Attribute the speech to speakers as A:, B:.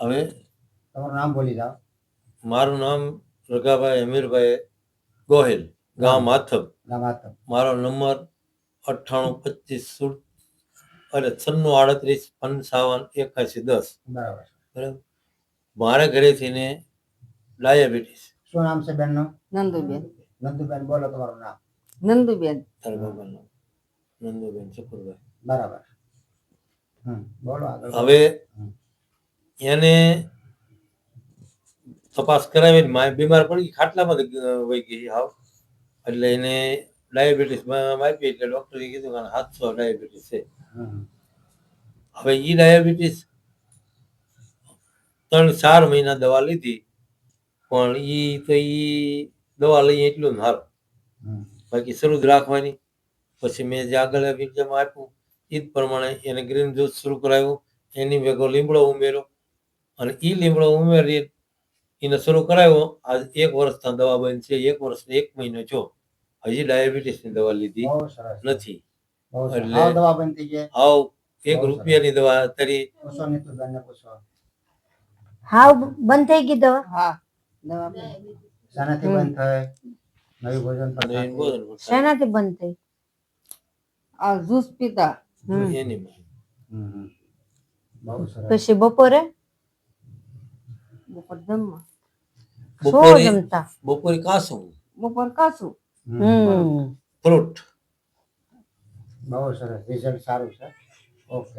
A: હવે
B: તમારું નામ બોલી જાઓ.
A: મારું નામ રગાભાઈ અમીરભાઈ ગોહિલ ગામ માથબ.
B: ગામ માથબ.
A: મારો નંબર અઠ્ઠાણું પચીસ સુડ અરે છન્નું આડત્રીસ પંચાવન એકાશી દસ.
B: બરાબર
A: બરાબર? મારા ઘરેથી ને ડાયાબિટીસ.
B: શું નામ છે બેનનું?
C: નંદુબેન.
B: નંદુબેન બોલો તમારું નામ.
C: નંદુબેન.
A: તારા બાબાનું નંદુબેન ચકુરભાઈ.
B: બરાબર હમ બોલો હવે
A: હવે એને તપાસ કરાવીને માય બીમાર પડી ખાટલામાં વહી ગઈ હાવ. એટલે એને ડાયાબિટીસ આપી એટલે ડૉક્ટરે કીધું કે સાતસો ડાયાબિટીસ છે. હવે એ ડાયાબિટીસ ત્રણ ચાર મહિના દવા લીધી, પણ એ તો એ દવા લઈએ એટલું જ સારું. બાકી શરૂ જ રાખવાની. પછી મેં જે આગળ એક્ઝામ આપ્યું એ જ પ્રમાણે એને ગ્રીન જ્યુસ શરૂ કરાવ્યું, એની ભેગો લીમડો ઉમેર્યો અને એ લીમડો ઉમેરી એને શરૂ કરાવ્યો આજ એક વર્ષના દવા બંધ છે. એક વર્ષ ને એક મહિનો છો હજી ડાયાબિટીસની દવા લીધી નથી. એટલે-
B: હાવ દવા
A: એક
B: બહુ સરસ.
A: રૂપિયાની દવા
B: ને પૂછો
D: હાવ બંધ થઈ ગઈ દવા?
C: હા. દવા બંધ.
B: શાનાથી બંધ થાય નવી ભોજન પદ્ધતિ.
D: શેનાથી બંધ થઈ?
C: આ જ્યુસ પીતા.
A: એની
B: હમ, હમ. બહુ સરસ.
D: પછી બપોરે?
C: બપોર
A: બપોરે
D: જમતા
A: બપોરે કાસું
C: બપોર
B: હમ.
D: હમ.
A: ફ્રૂટ.
B: બહુ સરસ. રિઝલ્ટ સારું છે. ઓકે.